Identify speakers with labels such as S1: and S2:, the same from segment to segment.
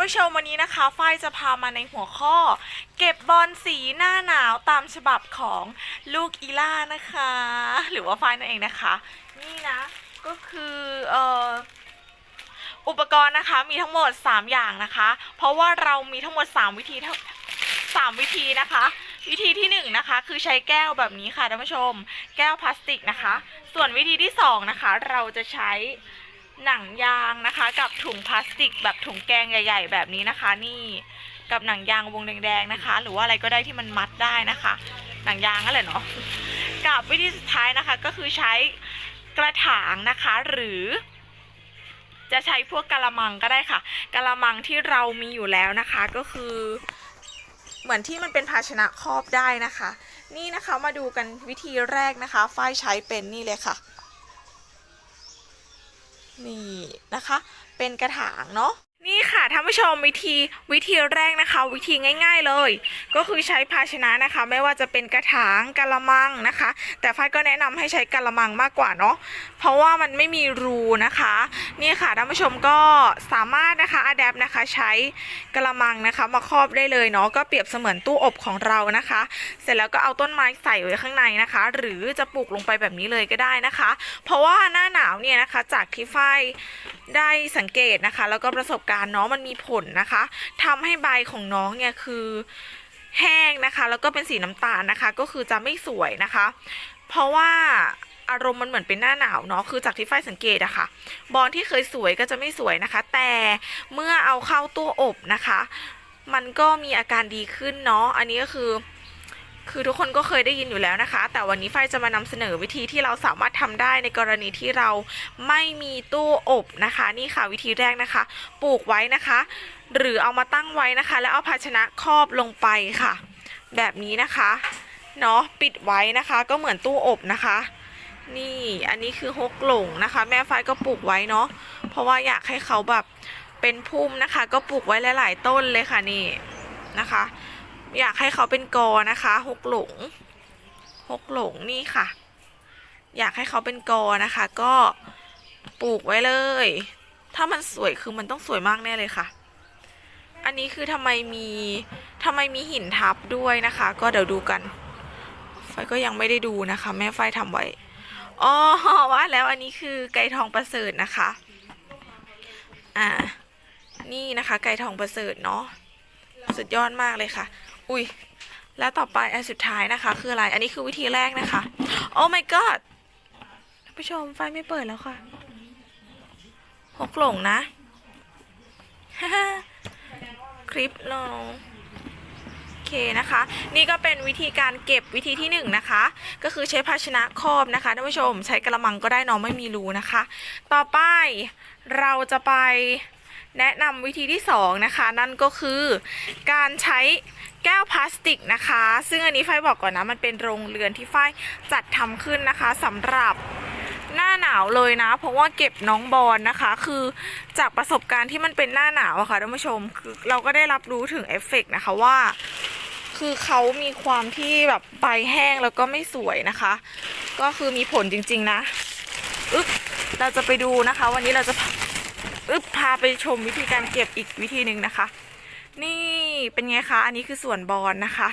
S1: ผู้ชมวันนี้นะคะฝ้ายจะพามาในหัวข้อ เก็บบอลสีหน้าหนาวตามฉบับของลูกอีล่านะคะ หรือว่าฝ้ายนั่นเองนะคะ นี่นะ ก็คือเอ่ออุปกรณ์นะคะมีทั้งหมด 3 อย่างนะคะ เพราะว่าเรามีทั้งหมด 3 วิธีสามวิธีนะคะ วิธีที่1นงนะคะคือใช้แก้วแบบนี้ค่ะท่านผู้ชม แก้วพลาสติกนะคะ ส่วนวิธีที่สองนะคะเราจะใช้ หนังยางนะคะ กับถุงพลาสติก แบบถุงแกงใหญ่ ๆ แบบนี้นะคะ นี่กับหนังยางวงแดงๆนะคะ หรือว่าอะไรก็ได้ที่มันมัดได้นะคะ หนังยางนั่นแหละเนาะกับวิธีสุดท้ายนะคะก็คือใช้กระถางนะคะ หรือ จะใช้พวกกะละมังก็ได้ค่ะกะละมังที่เรามีอยู่แล้วนะคะ ก็คือ เหมือนที่มันเป็นภาชนะครอบได้นะคะ นี่นะคะมาดูกันวิธีแรกนะคะฝ้ายใช้เป็นนี่เลยค่ะ นี่นะคะ เป็นกระถางเนาะ ค่ะท่านผู้ชมวิธีวิธีแรกนะคะ วิธีง่าย ๆเลย ก็คือใช้ภาชนะนะคะ ไม่ว่าจะเป็นกระถางกะละมังนะคะ แต่ฝ้ายก็แนะนำให้ใช้กะละมังมากกว่าเนาะเพราะว่ามันไม่มีรูนะคะนี่ค่ะท่านผู้ชมก็สามารถนะคะอัดแอปนะคะใช้กะละมังนะคะมาครอบได้เลยเนาะก็เปรียบเสมือนตู้อบของเรานะคะ เสร็จแล้วก็เอาต้นไม้ใส่ไว้ข้างในนะคะ หรือจะปลูกลงไปแบบนี้เลยก็ได้นะคะ เพราะว่าหน้าหนาวเนี่ยนะคะจากที่ฝ้ายได้สังเกตนะคะ แล้วก็ประสบการณ์เนาะมันมีผลนะคะทำให้ใบของน้องเนี่ยคือแห้งนะคะ แล้วก็เป็นสีน้ำตาลนะคะ ก็คือจะไม่สวยนะคะ เพราะว่าอารมณ์มันเหมือนเป็นหน้าหนาวเนาะ คือจากที่ฝ้ายสังเกตอะค่ะ บอลที่เคยสวยก็จะไม่สวยนะคะ แต่เมื่อเอาเข้าตู้อบนะคะ มันก็มีอาการดีขึ้นเนาะ อันนี้ก็คือ คือทุกคนก็เคยได้ยินอยู่แล้วนะคะ แต่วันนี้ฝ้ายจะมานำเสนอวิธีที่เราสามารถทำได้ในกรณีที่เราไม่มีตู้อบนะคะ นี่ค่ะวิธีแรกนะคะ ปลูกไว้นะคะ หรือเอามาตั้งไว้นะคะ แล้วเอาภาชนะครอบลงไปค่ะ แบบนี้นะคะเนาะปิดไว้นะคะ ก็เหมือนตู้อบนะคะ นี่อันนี้คือฮกหลงนะคะ แม่ฝ้ายก็ปลูกไว้เนาะเพราะว่าอยากให้เขาแบบเป็นพุ่มนะคะ ก็ปลูกไว้หลาย ๆ ต้นเลยค่ะนี่นะคะ อยากให้เขาเป็นกอนะคะฮกหลงฮกหลงนี่ค่ะ อยากให้เขาเป็นกอนะคะ ก็ปลูกไว้เลย ถ้ามันสวยคือมันต้องสวยมากแน่เลยค่ะ อันนี้คือทำไมมีทำไมมีหินทับด้วยนะคะ ก็เดี๋ยวดูกัน ไฟก็ยังไม่ได้ดูนะคะ แม่ไฟทำไว้อ๋อว่าแล้วอันนี้คือไก่ทองประเสริฐนะคะ อ่า นี่นะคะ ไก่ทองประเสริฐเนาะสุดยอดมากเลยค่ะ อุ้ยแล้วต่อไปอันสุดท้ายนะคะ คืออะไร อันนี้คือวิธีแรกนะคะ โอ้ my god ท่านผู้ชมไฟไม่เปิดแล้วค่ะหกหลงนะ คลิปลงโอเคนะคะนี่ก็เป็นวิธีการเก็บวิธีที่หนึ่งนะคะ ก็คือใช้ภาชนะครอบนะคะท่านผู้ชม ใช้กระมังก็ได้น้องไม่มีรูนะคะ ต่อไปเราจะไป แนะนำวิธีที่สองนะคะ นั่นก็คือการใช้แก้วพลาสติกนะคะ ซึ่งอันนี้ไฟบอกก่อนนะมันเป็นโรงเรือนที่ไฟจัดทำขึ้นนะคะสำหรับหน้าหนาวเลยนะ เพราะว่าเก็บน้องบอลนะคะ คือจากประสบการณ์ที่มันเป็นหน้าหนาวอะค่ะท่านผู้ชมคือเราก็ได้รับรู้ถึงเอฟเฟกต์นะคะว่า คือเขามีความที่แบบใบแห้งแล้วก็ไม่สวยนะคะ ก็คือมีผลจริงๆนะอึ๊บเราจะไปดูนะคะ วันนี้เราจะ อึ๊บพาไปชมวิธีการเก็บอีกวิธีหนึ่งนะคะ นี่เป็นไงคะ อันนี้คือส่วนบอลนะคะ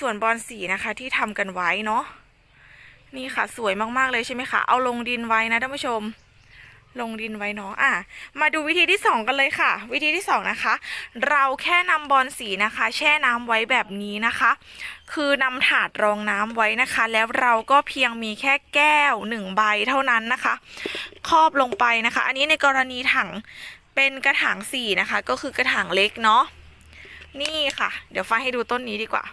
S1: ส่วนบอลสีนะคะที่ทำกันไว้เนาะนี่ค่ะ สวยมากๆเลยใช่ไหมคะ เอาลงดินไว้นะท่านผู้ชม ลงดินไว้เนาะอะ มาดูวิธีที่สองกันเลยค่ะ วิธีที่สองนะคะ เราแค่นำบอลสีนะคะ แช่น้ำไว้แบบนี้นะคะ คือนำถาดรองน้ำไว้นะคะ แล้วเราก็เพียงมีแค่แก้วหนึ่งใบเท่านั้นนะคะ ครอบลงไปนะคะ อันนี้ในกรณีถังเป็นกระถางสีนะคะ ก็คือกระถางเล็กเนาะนี่ค่ะ เดี๋ยวฟ้าให้ดูต้นนี้ดีกว่า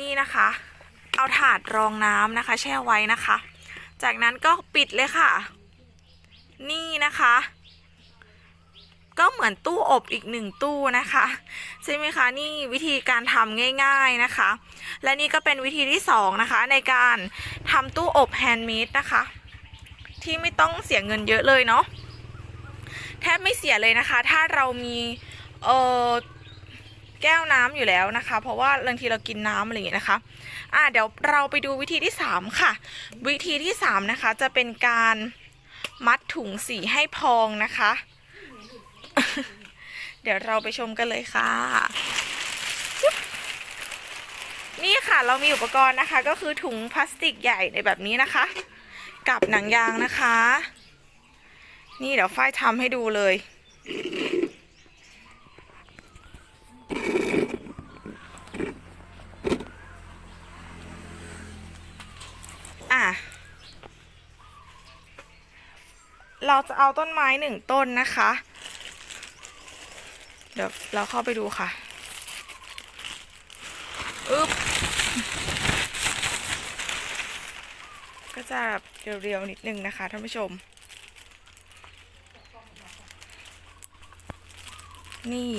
S1: นี่นะคะ เอาถาดรองน้ำนะคะ แช่ไว้นะคะ จากนั้นก็ปิดเลยค่ะ นี่นะคะ ก็เหมือนตู้อบอีกหนึ่งตู้นะคะ ใช่ไหมคะนี่วิธีการทำง่ายๆนะคะ และนี่ก็เป็นวิธีที่สองนะคะในการทำตู้อบแฮนด์เมดนะคะ ที่ไม่ต้องเสียเงินเยอะเลยเนาะแทบไม่เสียเลยนะคะ ถ้าเรามีเออแก้วน้ำอยู่แล้วนะคะ เพราะว่าบางทีเรากินน้ำอะไรอย่างเงี้ยนะคะ อะเดี๋ยวเราไปดูวิธีที่สามค่ะ วิธีที่สามนะคะ จะเป็นการ มัดถุงสีให้พองนะคะ เดี๋ยวเราไปชมกันเลยค่ะ นี่ค่ะเรามีอุปกรณ์นะคะ ก็คือถุงพลาสติกใหญ่ในแบบนี้นะคะ กับหนังยางนะคะ นี่เดี๋ยวฝ้ายทำให้ดูเลย อะ เราจะเอาต้นไม้หนึ่งต้นนะคะ เดี๋ยวเราเข้าไปดูค่ะอึ๊บก็จะเรียวๆนิดนึงนะคะท่านผู้ชม นี่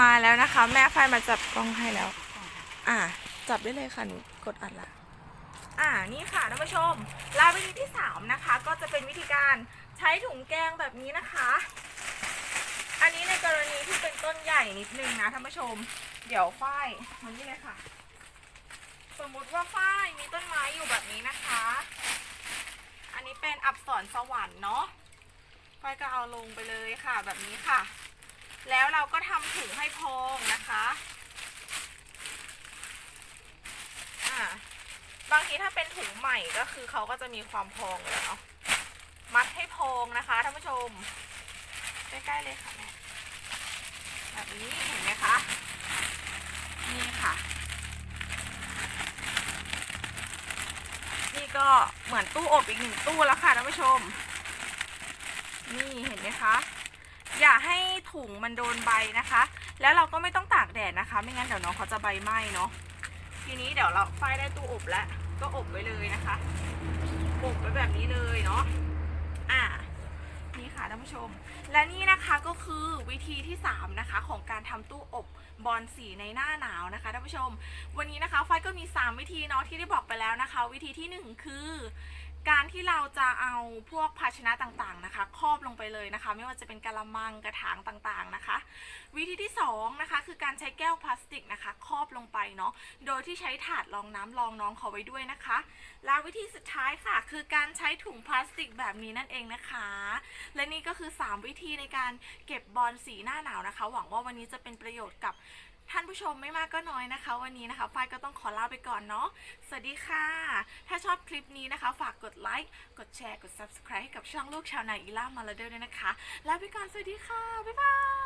S1: มาแล้วนะคะ แม่ไฟมาจับกล้องให้แล้ว อะจับได้เลยค่ะหนูกดอัดละ อ่านี่ค่ะท่านผู้ชมลาวิธีที่สามนะคะ ก็จะเป็นวิธีการใช้ถุงแกงแบบนี้นะคะ อันนี้ในกรณีที่เป็นต้นใหญ่นิดนึงนะท่านผู้ชม เดี๋ยวฝ้ายมันนี่เลยค่ะ สมมุติว่าฝ้ายมีต้นไม้อยู่แบบนี้นะคะ อันนี้เป็นอับสรสวรรค์เนาะฝ้ายก็เอาลงไปเลยค่ะแบบนี้ค่ะ แล้วเราก็ทำถุงให้พองนะคะอ่าบางทีถ้าเป็นถุงใหม่ก็คือเขาก็จะมีความพองเลยเนาะมัดให้พองนะคะท่านผู้ชม ใกล้ๆเลยค่ะแม่แบบนี้เห็นไหมคะนี่ค่ะ นี่ก็เหมือนตู้อบอีกหนึ่งตู้แล้วค่ะท่านผู้ชม นี่เห็นไหมคะ อย่าให้ถุงมันโดนใบนะคะ แล้วเราก็ไม่ต้องตากแดดนะคะ ไม่งั้นเดี๋ยวน้องเขาจะใบไหม้เนาะทีนี้เดี๋ยวเราไฟได้ตู้อบแล้ว ก็อบไว้เลยนะคะอบไว้แบบนี้เลยเนาะอ่านี่ค่ะท่านผู้ชม และนี่นะคะก็คือวิธีที่ 3 นะคะ ของการทำตู้อบบอลสีในหน้าหนาวนะคะท่านผู้ชม วันนี้นะคะไฟก็มี 3 วิธีเนาะที่ได้บอกไปแล้วนะคะ วิธีที่ 1 คือ การที่เราจะเอาพวกภาชนะต่างๆนะคะ ครอบลงไปเลยนะคะ ไม่ว่าจะเป็นกะละมังกระถางต่างๆนะคะ วิธีที่2นะคะคือการใช้แก้วพลาสติกนะคะ ครอบลงไปเนาะโดยที่ใช้ถาดรองน้ำรองน้องเขาไว้ด้วยนะคะ และวิธีสุดท้ายค่ะ คือการใช้ถุงพลาสติกแบบนี้นั่นเองนะคะ และนี่ก็คือ 3 วิธีในการเก็บบอลสีหน้าหนาวนะคะ หวังว่าวันนี้จะเป็นประโยชน์กับ ท่านผู้ชมไม่มากก็น้อยนะคะ วันนี้นะคะฝ้ายก็ต้องขอลาไปก่อนเนาะสวัสดีค่ะ ถ้าชอบคลิปนี้นะคะ ฝากกดไลค์กดแชร์กด subscribe ให้กับช่องลูกชาวนาอีล่ามาลาเดลด้วยนะคะลาไปก่อนสวัสดีค่ะบ๊ายบาย